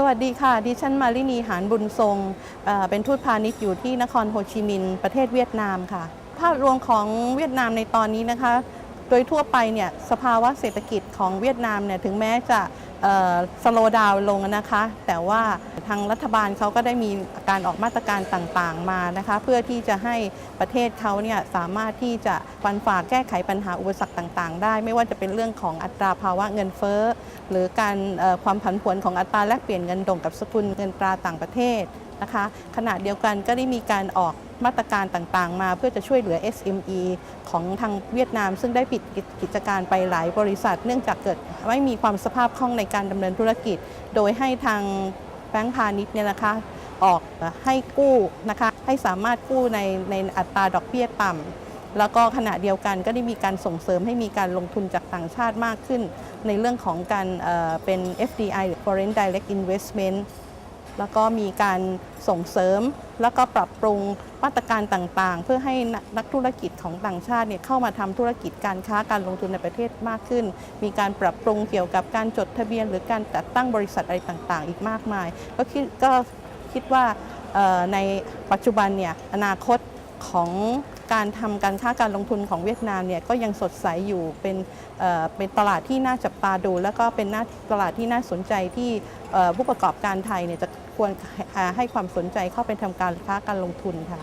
สวัสดีค่ะ ดิฉันมารินีหานบุญทรงเอ่อเป็นทูตพาณิชย์อยู่ที่นครโฮจิมินห์ประเทศเวียดนามค่ะ ภาพรวมของเวียดนามในตอนนี้นะคะ โดยทั่วไปเนี่ยสภาวะเศรษฐกิจของเวียดนามเนี่ยถึงแม้จะ สโลดาวลงนะคะ แต่ว่าทางรัฐบาลเขาก็ได้มีการออกมาตรการต่างๆมานะคะ เพื่อที่จะให้ประเทศเขาเนี่ยสามารถที่จะฟันฝ่าแก้ไขปัญหาอุปสรรคต่าง ๆ ได้ ไม่ว่าจะเป็นเรื่องของอัตราภาวะเงินเฟ้อ หรือการความผันผวนของอัตราแลกเปลี่ยนเงินดงกับสกุลเงินตราต่างประเทศนะคะ ขณะเดียวกันก็ได้มีการออก มาตรการต่างๆ มาเพื่อจะช่วยเหลือ SME ของทางเวียดนาม ซึ่งได้ปิดกิจการไปหลายบริษัท เนื่องจากเกิดไม่มีความสภาพคล่องในการดำเนินธุรกิจ โดยให้ทางแบงก์พาณิชย์เนี่ยนะคะออกให้กู้นะคะให้สามารถกู้ในในอัตราดอกเบี้ยต่ำแล้วก็ขณะเดียวกันก็ได้มีการส่งเสริมให้มีการลงทุนจากต่างชาติมากขึ้น ในเรื่องของการเอ่อเป็น FDI หรือ Foreign Direct Investment แล้วก็มีการส่งเสริม แล้วก็ปรับปรุงมาตรการต่างๆ เพื่อให้นักธุรกิจของต่างชาติเนี่ยเข้ามาทำธุรกิจการค้าการลงทุนในประเทศมากขึ้น มีการปรับปรุงเกี่ยวกับการจดทะเบียน หรือการจัดตั้งบริษัทอะไรต่างๆ อีกมากมาย ก็คิดก็คิดว่าในปัจจุบันเนี่ยอนาคตของ การทำการค้าการลงทุนของเวียดนามเนี่ยก็ยังสดใสอยู่เป็นเป็นตลาดที่น่าจับตาดู แล้วก็เป็นหน้าตลาดที่น่าสนใจที่ผู้ประกอบการไทยเนี่ยจะควรให้ความสนใจเข้าไปทำการค้าการลงทุนค่ะ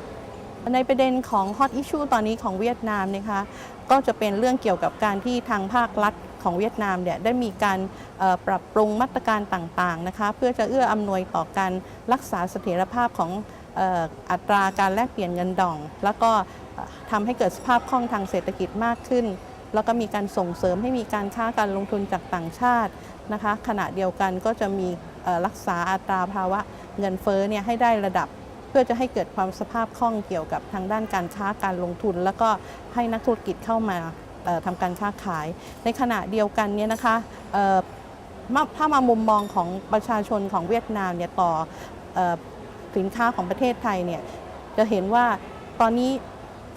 ในประเด็นของ Hot Issue ตอนนี้ของเวียดนามนะคะก็จะเป็นเรื่องเกี่ยวกับการที่ทางภาครัฐของเวียดนามเนี่ยได้มีการปรับปรุงมาตรการต่างๆนะคะเพื่อจะเอื้ออำนวยต่อการรักษาเสถียรภาพของอัตราการแลกเปลี่ยนเงินดอง แล้วก็ ทำให้เกิดสภาพคล่องทางเศรษฐกิจมากขึ้น แล้วก็มีการส่งเสริมให้มีการค้าการลงทุนจากต่างชาตินะคะ ขณะเดียวกันก็จะมีรักษาอัตราภาวะเงินเฟ้อเนี่ยให้ได้ระดับเพื่อจะให้เกิดความสภาพคล่องเกี่ยวกับทางด้านการค้าการลงทุน แล้วก็ให้นักธุรกิจเข้ามาทำการค้าขาย ในขณะเดียวกันเนี่ยนะคะถ้ามามุมมองของประชาชนของเวียดนามเนี่ยต่อเอ่อสินค้าของประเทศไทยเนี่ยจะเห็นว่าตอนนี้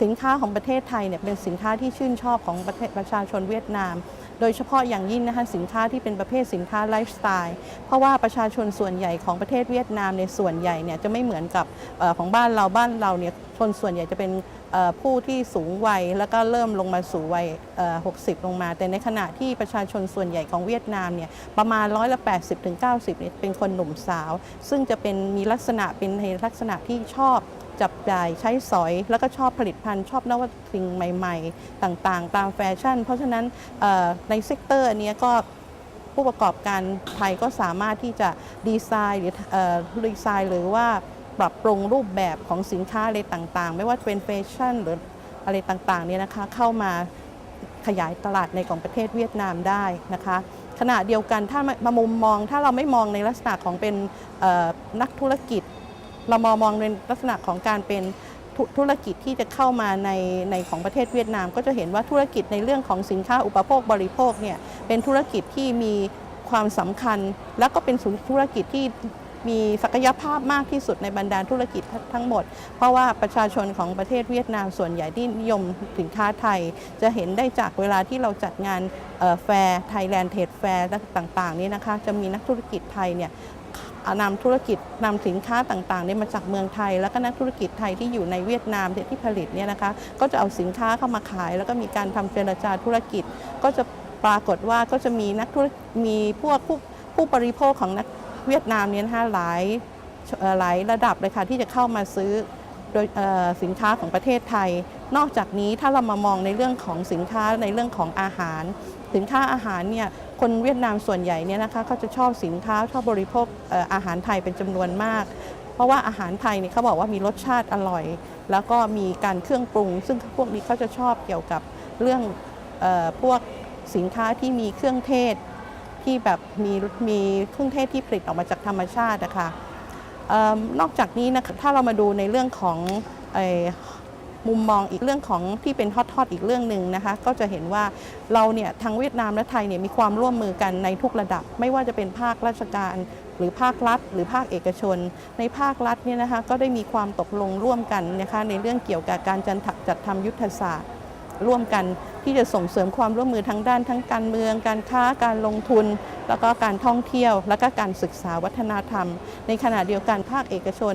สินค้าของประเทศไทยเนี่ยเป็นสินค้าที่ชื่นชอบของประเทศประชาชนเวียดนาม โดยเฉพาะอย่างยิ่งนะคะสินค้าที่เป็นประเภทสินค้าไลฟ์สไตล์ เพราะว่าประชาชนส่วนใหญ่ของประเทศเวียดนามในส่วนใหญ่เนี่ยจะไม่เหมือนกับออของบ้านเราบ้านเราเนี่ยคนส่วนใหญ่จะเป็นผู้ที่สูงวัยแล้วก็เริ่มลงมาสู่วัย 60 ลงมา แต่ในขณะที่ประชาชนส่วนใหญ่ของเวียดนามเนี่ยประมาณร้อยละ80-90เนี่ยเป็นคนหนุ่มสาว ซึ่งจะเป็นมีลักษณะเป็นในลักษณะที่ชอบ จับจ่ายใช้สอย แล้วก็ชอบผลิตภัณฑ์ ชอบนวัตสิ่งใหม่ ๆ ต่างๆ ตามแฟชั่น เพราะฉะนั้นในเซกเตอร์อันนี้ก็ผู้ประกอบการไทยก็สามารถที่จะดีไซน์หรือเอ่อดีไซน์หรือว่าปรับปรุงรูปแบบของสินค้าอะไรต่างๆ ไม่ว่าจะเป็นแฟชั่นหรืออะไรต่างๆเนี่ยนะคะเข้ามาขยายตลาดในของประเทศเวียดนามได้นะคะขณะเดียวกันถ้ามามุมมองถ้าเราไม่มองในลักษณะของเป็นนักธุรกิจ เรามองมองในลักษณะของการเป็นธุรกิจที่จะเข้ามาในในของประเทศเวียดนาม ก็จะเห็นว่าธุรกิจในเรื่องของสินค้าอุปโภคบริโภคเนี่ยเป็นธุรกิจที่มีความสำคัญ แล้วก็เป็นศูนย์ธุรกิจที่มีศักยภาพมากที่สุดในบรรดาธุรกิจทั้งหมด เพราะว่าประชาชนของประเทศเวียดนามส่วนใหญ่ที่นิยมสินค้าไทย จะเห็นได้จากเวลาที่เราจัดงานแฟร์ไทยแลนด์เทรดแฟร์ต่างๆ นี้นะคะ จะมีนักธุรกิจไทยเนี่ย นำธุรกิจนำสินค้าต่างๆเนี่ยมาจากเมืองไทย แล้วก็นักธุรกิจไทยที่อยู่ในเวียดนามที่ผลิตเนี่ยนะคะก็จะเอาสินค้าเข้ามาขาย แล้วก็มีการทำเจรจาธุรกิจ ก็จะปรากฏว่าก็จะมีนักธุรมีพวกผู้ผู้บริโภคของนักเวียดนามเนี่ยนะคะหลายหลายระดับเลยค่ะที่จะเข้ามาซื้อโดยสินค้าของประเทศไทย นอกจากนี้ถ้าเรามามองในเรื่องของสินค้าในเรื่องของอาหาร สินค้าอาหารเนี่ย คนเวียดนามส่วนใหญ่เนี่ยนะคะเขาจะชอบสินค้าชอบบริโภคอาหารไทยเป็นจำนวนมาก เพราะว่าอาหารไทยเนี่ยเขาบอกว่ามีรสชาติอร่อย แล้วก็มีการเครื่องปรุง ซึ่งพวกนี้เขาจะชอบเกี่ยวกับเรื่องอพวกสินค้าที่มีเครื่องเทศที่แบบมีมีเครื่องเทศที่ผลิตออกมาจากธรรมชาตินะคะออนอกจากนี้นะคะถ้าเรามาดูในเรื่องของ มุมมองอีกเรื่องของที่เป็นฮอตๆอีกเรื่องหนึ่งนะคะ ก็จะเห็นว่าเราเนี่ยทางเวียดนามและไทยเนี่ยมีความร่วมมือกันในทุกระดับ ไม่ว่าจะเป็นภาคราชการหรือภาครัฐ หรือภาคเอกชน ในภาครัฐเนี่ยนะคะก็ได้มีความตกลงร่วมกันนะคะในเรื่องเกี่ยวกับการจัดทำจัดทำยุทธศาสตร์ร่วมกันที่จะส่งเสริมความร่วมมือทั้งด้านทั้งการเมือง การค้าการลงทุน แล้วก็การท่องเที่ยว แล้วก็การศึกษาวัฒนธรรม ในขณะเดียวกันภาคเอกชน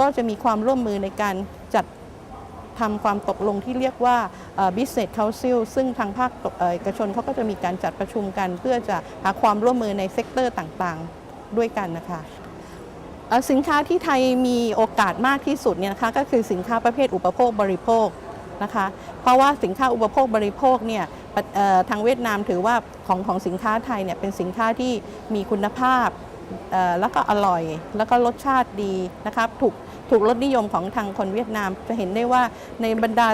ก็จะมีความร่วมมือในการ ทำความตกลงที่เรียกว่า business council ซึ่งทางภาคเอกชนเขาก็จะมีการจัดประชุมกัน เพื่อจะหาความร่วมมือในเซกเตอร์ต่างๆ ด้วยกันนะคะสินค้าที่ไทยมีโอกาสมากที่สุดเนี่ยนะคะก็คือสินค้าประเภทอุปโภคบริโภคนะคะเพราะว่าสินค้าอุปโภคบริโภคเนี่ยทางเวียดนามถือว่าของของสินค้าไทยเนี่ยเป็นสินค้าที่มีคุณภาพ แล้วก็อร่อย แล้วก็รสชาติดีนะครับถูกถูกรสนิยมของทางคนเวียดนาม จะเห็นได้ว่าในบรรดา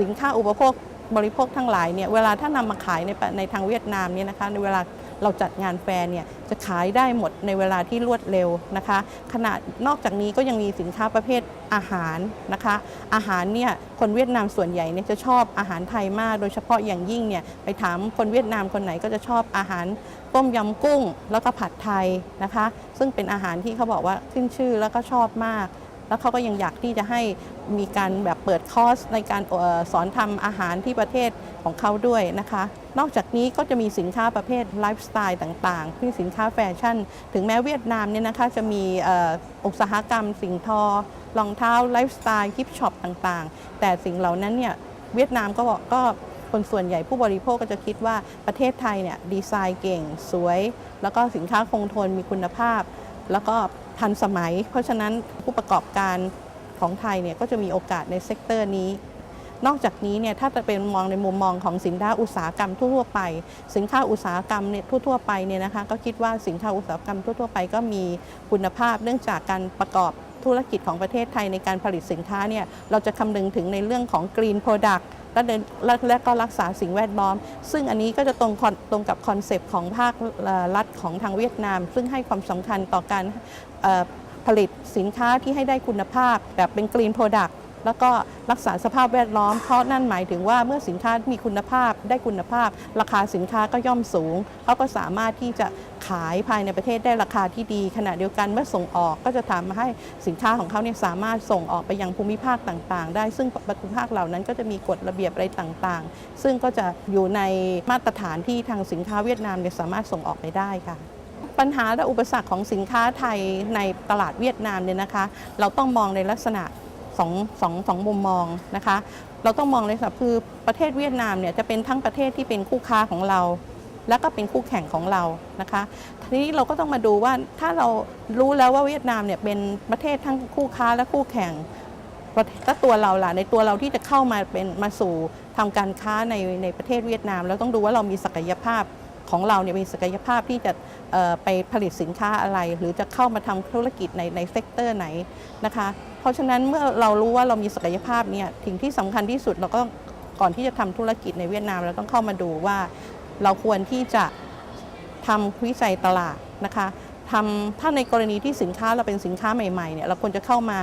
สินค้าอุปโภคบริโภคทั้งหลายเนี่ยเวลาถ้านำมาขายในในทางเวียดนามเนี่ยนะคะในเวลา เราจัดงานแฟร์เนี่ยจะขายได้หมดในเวลาที่รวดเร็วนะคะ ขณะนอกจากนี้ก็ยังมีสินค้าประเภทอาหารนะคะ อาหารเนี่ยคนเวียดนามส่วนใหญ่เนี่ยจะชอบอาหารไทยมาก โดยเฉพาะอย่างยิ่งเนี่ยไปถามคนเวียดนามคนไหนก็จะชอบอาหารต้มยำกุ้ง แล้วก็ผัดไทยนะคะ ซึ่งเป็นอาหารที่เขาบอกว่าขึ้นชื่อแล้วก็ชอบมาก แล้วเขาก็ยังอยากที่จะให้มีการแบบเปิดคอร์สในการออสอนทำอาหารที่ประเทศ ของเขาด้วยนะคะ นอกจากนี้ก็จะมีสินค้าประเภทไลฟ์สไตล์ต่างๆที่สินค้าแฟชั่น ถึงแม้เวียดนามเนี่ยนะคะจะมีอุตสาหกรรม สิ่งทอรองเท้าไลฟ์สไตล์กิฟช็อปต่างๆ แต่สิ่งเหล่านั้นเนี่ยเวียดนามก็บอกก็คนส่วนใหญ่ผู้บริโภคก็จะคิดว่าประเทศไทยเนี่ยดีไซน์เก่งสวย แล้วก็สินค้าคงทนมีคุณภาพ แล้วก็ทันสมัย เพราะฉะนั้นผู้ประกอบการของไทยเนี่ยก็จะมีโอกาสในเซกเตอร์นี้ นอกจากนี้เนี่ยถ้าจะเป็นมองในมุมมองของสินค้าอุตสาหกรรมทั่วไป สินค้าอุตสาหกรรมเนี่ยทั่วๆไปเนี่ยนะคะก็คิดว่าสินค้าอุตสาหกรรมทั่วๆไป ก็มีคุณภาพเนื่องจากการประกอบธุรกิจของประเทศไทยในการผลิตสินค้าเนี่ยเราจะคำนึงถึงในเรื่องของ Green Product และเดินและและก็รักษาสิ่งแวดล้อม ซึ่งอันนี้ก็จะตรงตรงกับคอนเซปต์ของภาครัฐของทางเวียดนาม ซึ่งให้ความสำคัญต่อการผลิตสินค้าที่ให้ได้คุณภาพแบบเป็น Green Product แล้วก็รักษาสภาพแวดล้อม เพราะนั่นหมายถึงว่าเมื่อสินค้ามีคุณภาพได้คุณภาพ ราคาสินค้าก็ย่อมสูงเขาก็สามารถที่จะขายภายในประเทศได้ราคาที่ดี ขณะเดียวกันเมื่อส่งออกก็จะทำให้สินค้าของเขาเนี่ยสามารถส่งออกไปยังภูมิภาคต่างๆ ได้ซึ่งภูมิภาคเหล่านั้นก็จะมีกฎระเบียบอะไรต่างๆ ซึ่งก็จะอยู่ในมาตรฐานที่ทางสินค้าเวียดนามเนี่ยสามารถส่งออกไปได้ค่ะปัญหาและอุปสรรคของสินค้าไทยในตลาดเวียดนามเนี่ยนะคะ เราต้องมองในลักษณะ สองสองสองมุมมองนะคะ เราต้องมองในลักษณะคือประเทศเวียดนามเนี่ยจะเป็นทั้งประเทศที่เป็นคู่ค้าของเรา และก็เป็นคู่แข่งของเรานะคะ ทีนี้เราก็ต้องมาดูว่าถ้าเรารู้แล้วว่าเวียดนามเนี่ยเป็นประเทศทั้งคู่ค้าและคู่แข่งประเทศแล้วตัวเราล่ะในตัวเราที่จะเข้ามาเป็นมาสู่ทำการค้าในในประเทศเวียดนามเราต้องดูว่าเรามีศักยภาพของเราเนี่ยมีศักยภาพที่จะไปผลิตสินค้าอะไร หรือจะเข้ามาทำธุรกิจในในเซกเตอร์ไหนนะคะ เพราะฉะนั้นเมื่อเรารู้ว่าเรามีศักยภาพเนี่ยสิ่งที่สำคัญที่สุดเราก็ก่อนที่จะทำธุรกิจในเวียดนามเราต้องเข้ามาดูว่า เราควรที่จะทำวิจัยตลาดนะคะทำถ้าในกรณีที่สินค้าเราเป็นสินค้าใหม่ๆเนี่ยเราควรจะเข้ามา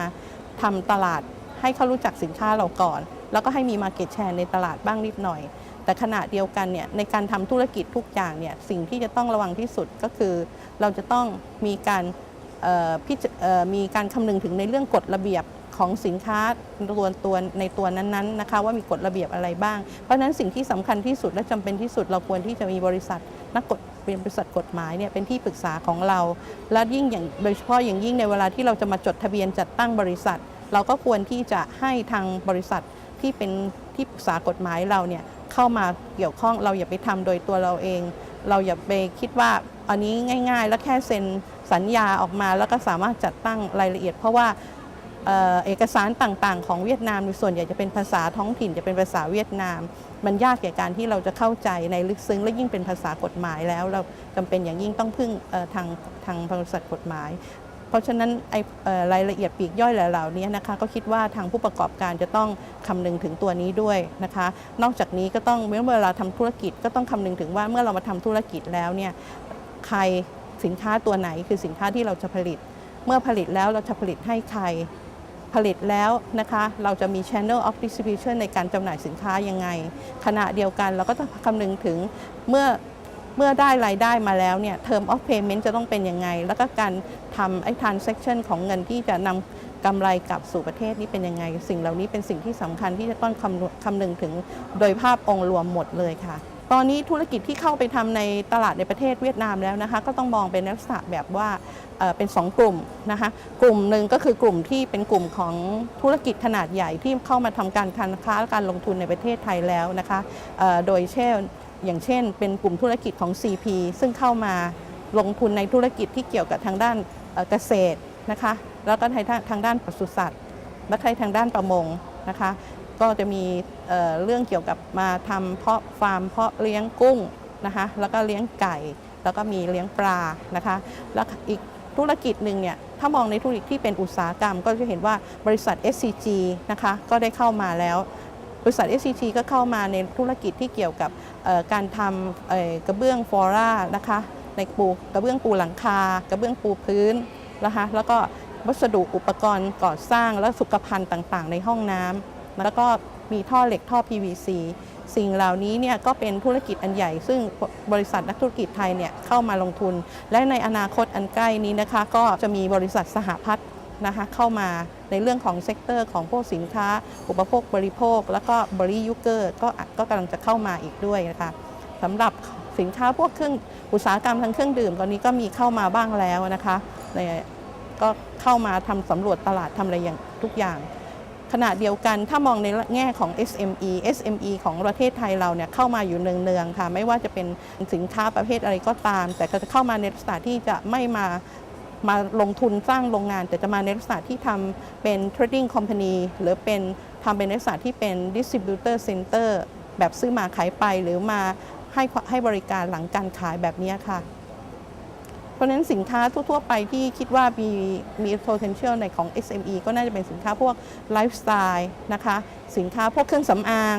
ทำตลาดให้เขารู้จักสินค้าเราก่อน แล้วก็ให้มี Market Share ในตลาดบ้างนิดหน่อย แต่ขณะเดียวกันเนี่ยในการทำธุรกิจทุกอย่างเนี่ยสิ่งที่จะต้องระวังที่สุดก็คือ เราจะต้องมีการ มีการคำนึงถึงในเรื่องกฎระเบียบของสินค้าตัวตัวในตัวนั้นๆนะคะว่ามีกฎระเบียบอะไรบ้าง เพราะฉะนั้นสิ่งที่สำคัญที่สุดและจำเป็นที่สุดเราควรที่จะมีบริษัทนักกฎเป็นบริษัทกฎหมายเนี่ยเป็นที่ปรึกษาของเรา และยิ่งอย่างโดยเฉพาะอย่างยิ่งในเวลาที่เราจะมาจดทะเบียนจัดตั้งบริษัท เราก็ควรที่จะให้ทางบริษัทที่เป็นที่ปรึกษากฎหมายเราเนี่ยเข้ามาเกี่ยวข้องเราอย่าไปทำโดยตัวเราเอง เราอย่าไปคิดว่าอันนี้ง่าย ๆ แล้วแค่เซ็น สัญญาออกมาแล้วก็สามารถจัดตั้งรายละเอียด เพราะว่าเอกสารต่างๆ ของเวียดนามส่วนใหญ่จะเป็นภาษาท้องถิ่นจะเป็นภาษาเวียดนาม มันยากแก่การที่เราจะเข้าใจในลึกซึ้งและยิ่งเป็นภาษากฎหมายแล้ว เราจำเป็นอย่างยิ่งต้องพึ่งทางทางบริษัทกฎหมาย เพราะฉะนั้นไอ้รายละเอียดปลีกย่อยเหล่านี้นะคะก็คิดว่าทางผู้ประกอบการจะต้องคำนึงถึงตัวนี้ด้วยนะคะ นอกจากนี้ก็ต้องเมื่อเวลาทำธุรกิจก็ต้องคำนึงถึงว่าเมื่อเรามาทำธุรกิจแล้วเนี่ยใคร สินค้าตัวไหนคือสินค้าที่เราจะผลิต เมื่อผลิตแล้วเราจะผลิตให้ใคร ผลิตแล้วนะคะ เราจะมี channel of distribution ในการจำหน่ายสินค้ายังไง ขณะเดียวกันเราก็ต้องคำนึงถึงเมื่อเมื่อได้รายได้มาแล้วเนี่ย term of payment จะต้องเป็นยังไง แล้วก็การทำไอ้ transaction ของเงินที่จะนำกำไรกลับสู่ประเทศนี้เป็นยังไง สิ่งเหล่านี้เป็นสิ่งที่สำคัญที่จะต้องคำคำนึงถึงโดยภาพองค์รวมหมดเลยค่ะ ตอนนี้ธุรกิจที่เข้าไปทำในตลาดในประเทศเวียดนามแล้วนะคะก็ต้องมองเป็นลักษณะแบบว่าเป็น 2 กลุ่มนะคะกลุ่มหนึ่งก็คือกลุ่มที่เป็นกลุ่มของธุรกิจขนาดใหญ่ที่เข้ามาทำการการค้าและการลงทุนในประเทศไทยแล้วนะคะโดยเช่นอย่างเช่น เป็นกลุ่มธุรกิจของ CP ซึ่งเข้ามาลงทุนในธุรกิจที่เกี่ยวกับทางด้านเกษตรนะคะแล้วก็ทางด้านทางด้านปศุสัตว์และใครทางด้านประมงนะคะ ก็จะมีเอ่อเรื่องเกี่ยวกับมาทำเพาะฟาร์มเพาะเลี้ยงกุ้งนะคะแล้วก็เลี้ยงไก่ แล้วก็มีเลี้ยงปลานะคะแล้วอีกธุรกิจหนึ่งเนี่ยถ้ามองในธุรกิจที่เป็นอุตสาหกรรม ก็จะเห็นว่าบริษัท SCG นะคะก็ได้เข้ามาแล้วบริษัท SCG ก็เข้ามาในธุรกิจที่เกี่ยวกับการทำกระเบื้องฟอร่านะคะในปูกระเบื้องปูหลังคา กระเบื้องปูพื้นนะคะแล้วก็วัสดุอุปกรณ์ก่อสร้างและสุขภัณฑ์ต่างๆ ในห้องน้ำ แล้วก็มีท่อเหล็กท่อ PVC สิ่งเหล่านี้เนี่ยก็เป็นธุรกิจอันใหญ่ ซึ่งบริษัทนักธุรกิจไทยเนี่ยเข้ามาลงทุน และในอนาคตอันใกล้นี้นะคะ ก็จะมีบริษัทสหพัฒน์นะคะเข้ามาในเรื่องของเซกเตอร์ของพวกสินค้า อุปโภคบริโภค แล้วก็บริยุเกอร์ก็ก็กำลังจะเข้ามาอีกด้วยนะคะสำหรับสินค้าพวกเครื่องอุตสาหกรรมทางเครื่องดื่มตอนนี้ก็มีเข้ามาบ้างแล้วนะคะในก็เข้ามาทำสำรวจตลาดทำอะไรอย่างทุกอย่าง ขณะเดียวกันถ้ามองในแง่ของ SME SME ของประเทศไทยเราเนี่ยเข้ามาอยู่เนืองๆค่ะไม่ว่าจะเป็นสินค้าประเภทอะไรก็ตาม แต่ก็จะเข้ามาในลักษณะที่จะไม่มามาลงทุนสร้างโรงงาน แต่จะมาในลักษณะที่ทำเป็น trading company หรือเป็นทำเป็นลักษณะที่เป็น distributor center แบบซื้อมาขายไปหรือมาให้ให้บริการหลังการขายแบบนี้ค่ะ เพราะฉะนั้นสินค้าทั่ว ๆ ไปที่คิดว่ามีมี potential ในของ SME ก็น่าจะเป็นสินค้าพวกไลฟ์สไตล์นะคะ สินค้าพวกเครื่องสำอาง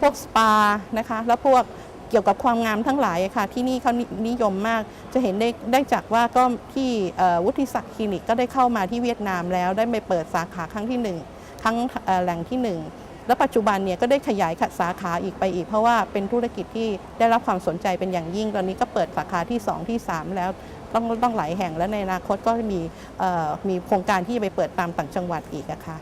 พวกสปานะคะ แล้วพวกเกี่ยวกับความงามทั้งหลายค่ะ ที่นี่เขานิยมมากจะเห็นได้ได้จากว่าก็ที่วุฒิศักดิ์คลินิกก็ได้เข้ามาที่เวียดนามแล้วได้ไปเปิดสาขาครั้งที่หนึ่งครั้งแหล่งที่หนึ่งแล้วปัจจุบันเนี่ยก็ได้ขยายสาขาอีกไปอีก เพราะว่าเป็นธุรกิจที่ได้รับความสนใจเป็นอย่างยิ่ง ตอนนี้ก็เปิดสาขาที่ 2 ที่ 3 แล้ว ต้องต้องหลายแห่งและในอนาคตก็มีมีโครงการที่จะไปเปิดตามต่างจังหวัดอีกนะคะ